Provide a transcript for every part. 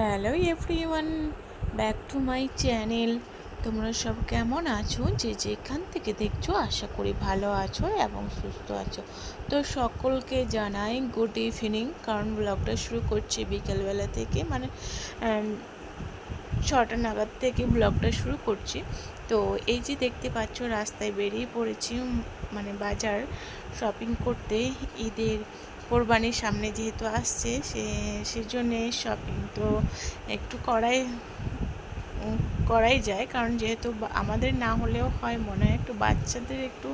Hello everyone back to my channel তোমরা সব কেমন আছো? যে যেখান থেকে দেখছ, আশা করি ভালো আছো এবং সুস্থ আছো। তো সকলকে জানাই গুড ইভিনিং কারণ ব্লগটা শুরু করছি বিকেলবেলা থেকে মানে ছটা নাগাদ থেকে ব্লগটা শুরু করছি। তো এই যে দেখতে পাচ্ছ, রাস্তায় বেরিয়ে পড়েছি মানে বাজার শপিং করতে ঈদের কোরবানির সামনে যেহেতু আসছে, সে, সেজন্যে শপিং তো একটু করাই করাই যায়। কারণ যেহেতু আমাদের না হলেও হয়, মনে হয় একটু বাচ্চাদের একটু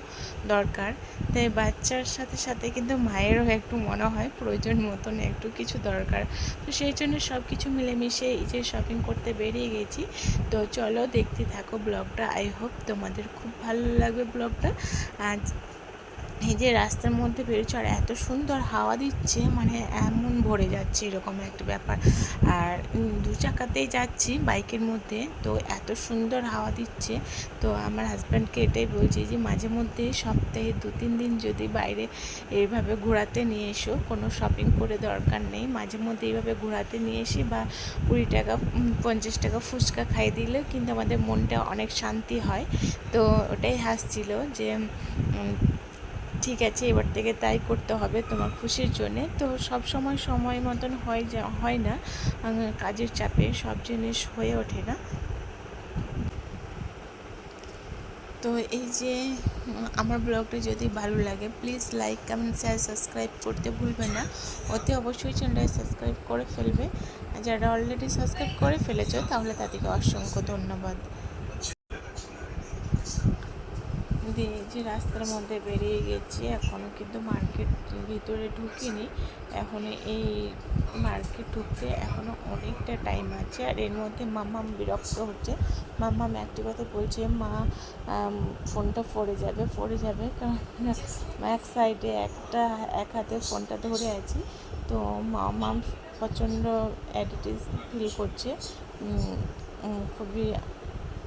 দরকার। তাই বাচ্চার সাথে সাথে কিন্তু মায়েরও একটু মনে হয়, প্রয়োজন মতন একটু কিছু দরকার। তো সেই জন্য সব কিছু মিলেমিশে এই যে শপিং করতে বেরিয়ে গেছি। তো চলো দেখতে থাকো ব্লগটা। আই হোপ তোমাদের খুব ভালো লাগবে ব্লগটা। আজ এই যে রাস্তার মধ্যে বেরোচ্ছে আর এত সুন্দর হাওয়া দিচ্ছে মানে এমন ভরে যাচ্ছে এরকম একটা ব্যাপার। আর দু চাকাতেই যাচ্ছি বাইকের মধ্যে, তো এত সুন্দর হাওয়া দিচ্ছে। তো আমার হাজব্যান্ডকে এটাই বলছি যে, মাঝে মধ্যে সপ্তাহে দু তিন দিন যদি বাইরে এইভাবে ঘোরাতে নিয়ে এসো, কোনো শপিং করে দরকার নেই। মাঝে মধ্যে এইভাবে ঘোরাতে নিয়ে এসে বা কুড়ি টাকা পঞ্চাশ টাকা ফুচকা খাইয়ে দিলে কিন্তু আমাদের মনটা অনেক শান্তি হয়। তো ওটাই হাসছিল যে ঠিক আছে, এবার থেকে তাই করতে হবে তোমার খুশির জন্যে। তো সব সময় সময় মতন হয় যা, হয় না। কাজের চাপে সব জিনিস হয়ে ওঠে না। তো এই যে আমার ব্লগটা যদি ভালো লাগে please like comment share subscribe করতে ভুলবে না। অতি অবশ্যই চ্যানেলটা সাবস্ক্রাইব করে ফেলবে। যারা অলরেডি সাবস্ক্রাইব করে ফেলেছো, তাহলে তাদেরকে অসংখ্য ধন্যবাদ। যে রাস্তার মধ্যে বেরিয়ে গেছি। এখনও কিন্তু মার্কেট ভিতরে ঢুকিনি। এখন এই মার্কেট ঢুকতে এখনও অনেকটা টাইম আছে। আর এর মধ্যে মাম্মাম বিরক্ত হচ্ছে। মাম্মাম একটি কথা বলছে, মা ফোনটা পড়ে যাবে পড়ে যাবে। কারণ এক সাইডে একটা, এক হাতে ফোনটা ধরে আছি। তো মাম্মাম প্রচণ্ড অ্যাডিটিস ফিল করছে। খুবই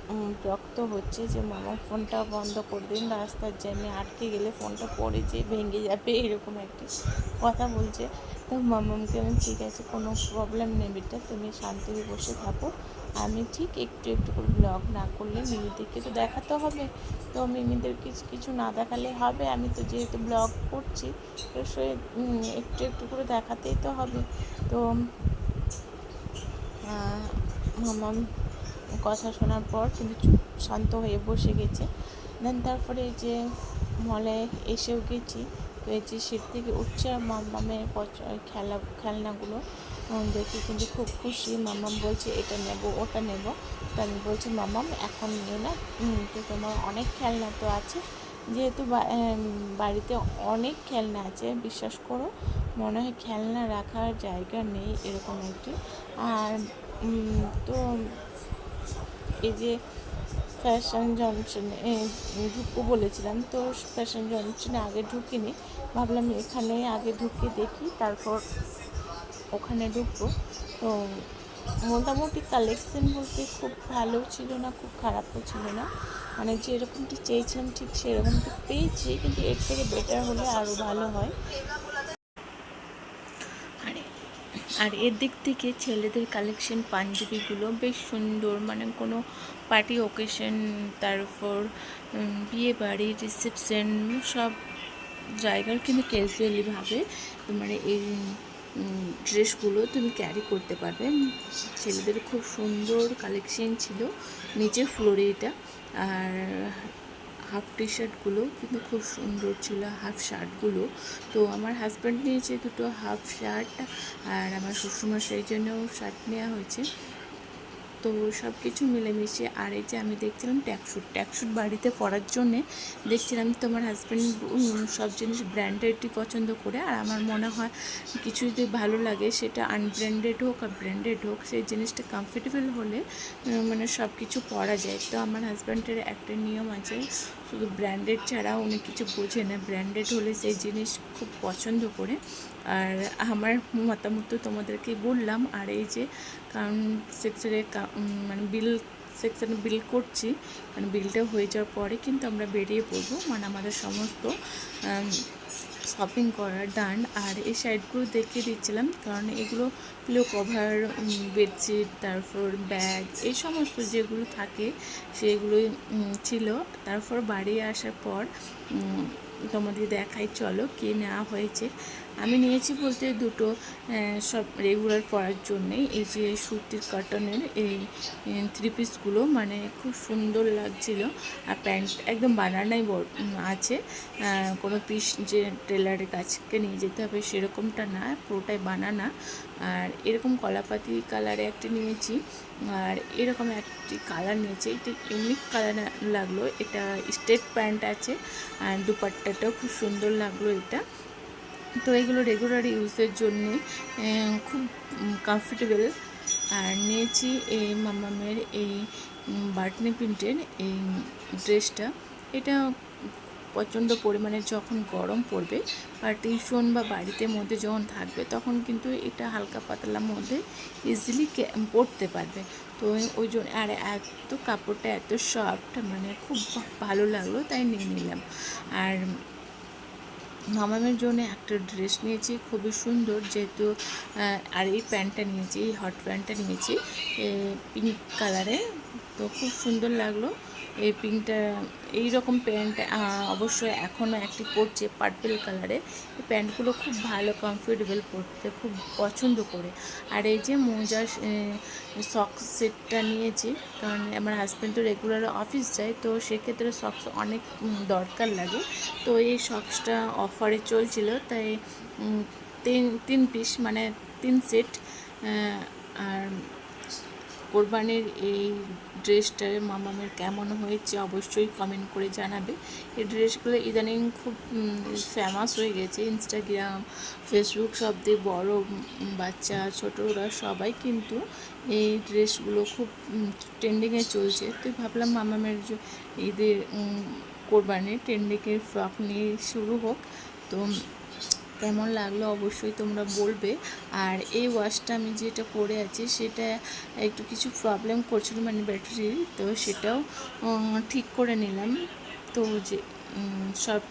বিরক্ত হচ্ছে যে, মামা, ফোনটা বন্ধ করে দিন, রাস্তার জ্যামে আটকে গেলে ফোনটা পড়ে যে ভেঙে যাবে, এরকম একটি কথা বলছে। তো মামামকে আমি ঠিক আছে, কোনো প্রবলেম নেই বেটা, তুমি শান্তি বসে থাকো। আমি ঠিক একটু একটু করে ব্লগ না করলে মিমিদেরকে তো দেখাতে হবে। তো মিমিদের কিছু কিছু না দেখালে হবে। আমি তো যেহেতু ব্লগ করছি, তো সে একটু একটু করে দেখাতেই তো হবে। তো মামাম কথা শোনার পর কিন্তু শান্ত হয়ে বসে গেছে। দেন তারপরে যে মলে এসেও গেছি, তো এই যে সিট থেকে উঠছে আর মামামের খেলা খেলনাগুলো। দেখে কিন্তু খুব খুশি। মামাম বলছে, এটা নেব, ওটা নেব। তো আমি বলছি মামাম এখন নিও না। তো তোমার অনেক খেলনা তো আছে। যেহেতু বাড়িতে অনেক খেলনা আছে, বিশ্বাস করো, মনে হয় খেলনা রাখার জায়গা নেই এরকম একটি আর তো এই যে ফ্যাশন জনশনে ঢুকবো বলেছিলাম, তো ফ্যাশন জনশনে আগে ঢুকিনি। ভাবলাম এখানে আগে ঢুকে দেখি, তারপর ওখানে ঢুকবো। তো মোটামুটি কালেকশন বলতে খুব ভালো ছিল না, খুব খারাপও ছিল না। মানে যেরকমটি চেয়েছিলাম ঠিক সেরকমটি পেয়েছি, কিন্তু এর থেকে বেটার হলে আরও ভালো হয়। আর এর দিক থেকে ছেলেদের কালেকশন পাঞ্জাবিগুলো বেশ সুন্দর। মানে কোনো পার্টি ওকেশন তারপর বিয়ে বাড়ি রিসেপশন সব জায়গার কিন্তু ক্যাজুয়ালিভাবে মানে এই ড্রেসগুলো তুমি ক্যারি করতে পারবে। ছেলেদের খুব সুন্দর কালেকশন ছিল, নিচে ফ্লোরে এটা। আর হাফ টি শার্টগুলো কিন্তু খুব সুন্দর ছিল, হাফ শার্টগুলো। তো আমার হাজব্যান্ড নিয়েছে দুটো হাফ শার্ট আর আমার শ্বশুরমশাইয়ের জন্যও শার্ট নেওয়া হয়েছে। তো সব কিছু মিলেমিশে, আর এই যে আমি দেখছিলাম ট্যাকশুট ট্যাকশুট বাড়িতে পরার জন্যে দেখছিলাম তোমার হাজব্যান্ড সব জিনিস ব্র্যান্ডেডই পছন্দ করে, আর আমার মনে হয় কিছু যদি ভালো লাগে সেটা আনব্র্যান্ডেড হোক আর ব্র্যান্ডেড হোক, সেই জিনিসটা কমফর্টেবল হলে মানে সব কিছু পরা যায়। তো আমার হাজব্যান্ডের একটা নিয়ম আছে শুধু ব্র্যান্ডেড ছাড়া অনেক কিছু বোঝে না। ব্র্যান্ডেড হলে সেই জিনিস খুব পছন্দ করে। আর আমার মতামত তো তোমাদেরকে বললাম, আর এই যে কারণ সেক্টরে মানে বিল সেকশনে বিল করছি মানে বিলটা হয়ে যাওয়ার পরে কিন্তু আমরা বেরিয়ে পড়ব। মানে আমাদের সমস্ত শপিং করার ডান আর এই সাইডগুলো দেখিয়ে দিচ্ছিলাম, কারণ এগুলো পিলো কভার বেডশিট তারপর ব্যাগ এই সমস্ত যেগুলো থাকে, সেগুলোই ছিল। তারপর বাড়ি আসার পর তোমাদের দেখাই, চলো কি নেওয়া হয়েছে। আমি নিয়েছি বলতে দুটো সব রেগুলার পরার জন্যে এই যে সুতির কটনের এই থ্রি পিসগুলো মানে খুব সুন্দর লাগছিল। আর প্যান্ট একদম বানানাই আছে। কোনো পিস যে টেলারের কাছকে নিয়ে যেতে হবে সেরকমটা না, পুরোটাই বানানা। আর এরকম কলাপাতি কালারে একটা নিয়েছি। আর এরকম একটি কালার নিয়েছি। এটা ইউনিক কালার লাগল। এটা স্টেট প্যান্ট আছে। আর দুপাট্টাটাও খুব সুন্দর লাগল এটা। তো এগুলো রেগুলার ইউজের জন্যে খুব কমফর্টেবল আর নিয়েছি এই মামামের এই বাটনি প্রিন্টের এই ড্রেসটা এটা প্রচণ্ড পরিমাণে যখন গরম পড়বে বা টিউশন বা বাড়িতে মধ্যে যখন থাকবে, তখন কিন্তু এটা হালকা পাতলার মধ্যে ইজিলি পড়তে পারবে। তো ওই জন্য, আর এত কাপড়টা এত সফট মানে খুব ভালো লাগল, তাই নিয়ে নিলাম। আর মামামের জন্য একটা ড্রেস নিয়েছি, খুবই সুন্দর, যেহেতু আর এই প্যান্টটা নিয়েছি, এই হট প্যান্টটা নিয়েছি পিঙ্ক কালারে তো খুব সুন্দর লাগল। এই পিঙ্কটা, এই রকম প্যান্ট অবশ্যই এখনও একটি পরছে পার্পেল কালারে এই প্যান্টগুলো খুব ভালো কমফোর্টেবল পরতে, খুব পছন্দ করে। আর এই যে মোজা সক্স সেটটা নিয়েছি, কারণ আমার হাজব্যান্ড তো রেগুলার অফিস যায়, তো সেক্ষেত্রে সক্স অনেক দরকার লাগে। তো এই সক্সটা অফারে চলছিল, তাই তিন তিন পিস মানে তিন সেট আর কোরবানির এই ড্রেসটা মামামের কেমন হয়েছে অবশ্যই কমেন্ট করে জানাবে। এই ড্রেসগুলো ইদানিং খুব ফেমাস হয়ে গেছে। ইনস্টাগ্রাম ফেসবুক সব দিয়ে বড় বাচ্চা, ছোটরা সবাই কিন্তু এই ড্রেসগুলো খুব ট্রেন্ডিংয়ে চলছে। তো ভাবলাম মামামের ঈদের কোরবানির ট্রেন্ডিংয়ের ফ্রক নিয়ে শুরু হোক। তো কেমন লাগল অবশ্যই তোমরা বলবে। আর এই ওয়াশটা আমি যেটা পরে আছি সেটা একটু কিছু প্রবলেম করছিল মানে ব্যাটারি তো সেটাও ঠিক করে নিলাম। তো যে সব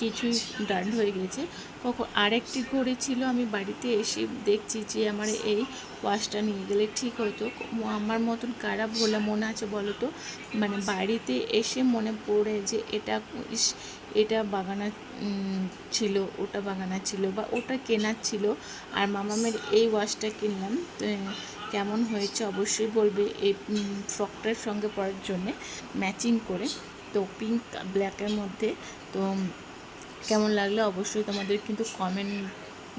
কিছুই ডান হয়ে গেছে। কখন আরেকটি ঘড়ি ছিল, আমি বাড়িতে এসে দেখছি যে আমার এই ওয়াশটা নিয়ে গেলে ঠিক হতো। আমার মতন কারা বলে মনে আছে বলো তো? মানে বাড়িতে এসে মনে পড়ে যে এটা এটা বাগানা ছিল, ওটা বাগানা ছিল বা ওটা কেনার ছিল। আর মামামের এই ওয়াশটা কিনলাম। কেমন হয়েছে অবশ্যই বলবে। এই ফ্রকটার সঙ্গে পরার জন্যে ম্যাচিং করে, তো পিঙ্ক ব্ল্যাকের মধ্যে। তো, কেমন লাগলে অবশ্যই তোমাদের কিন্তু কমেন্ট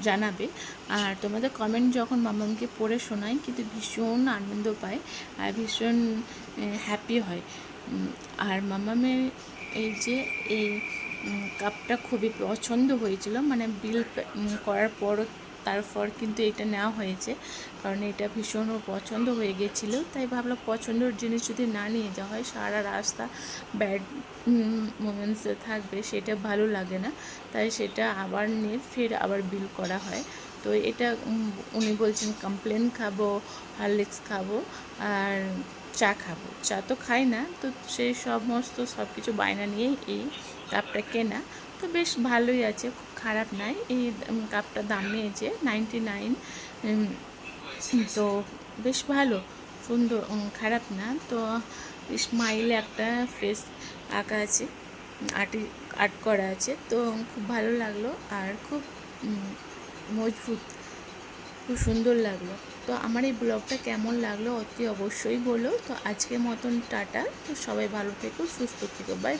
জানাবে। আর তোমাদের কমেন্ট যখন মামামকে পড়ে শোনায় কিন্তু ভীষণ আনন্দ পায় আর ভীষণ হ্যাপি হয়। আর মামামের এই যে, এই কাপটা খুবই পছন্দ হয়েছিল। মানে বিল করার পর তারপর কিন্তু এটা নেওয়া হয়েছে। কারণ এটা ভীষণ পছন্দ হয়ে গেছিল। তাই ভাবলাম পছন্দের জিনিস যদি না নিয়ে যাওয়া হয়, সারা রাস্তা ব্যাড মোমেন্টসে থাকবে, সেটা ভালো লাগে না। তাই সেটা আবার নিয়ে ফের আবার বিল করা হয়। তো এটা উনি বলছেন কমপ্লেন খাব হরলিক্স খাব আর চা খাব। চা তো খাই না, তো সেই সমস্ত সব কিছু বায়না নিয়েই এই কাপটা কেনা। তো বেশ ভালোই আছে, খুব খারাপ নাই। এই কাপটা দাম নিয়েছে নাইনটি নাইন তো বেশ ভালো, সুন্দর খারাপ না। তো স্মাইলে একটা ফেস আঁকা আছে আর্টি আর্ট করা আছে, তো খুব ভালো লাগল। আর খুব মজবুত। খুব সুন্দর লাগল। তো আমার এই ব্লগটা কেমন লাগল অতি অবশ্যই বলো। তো আজকের মতন টাটা। তো সবাই ভালো থেকো, সুস্থ থেকো। Bye bye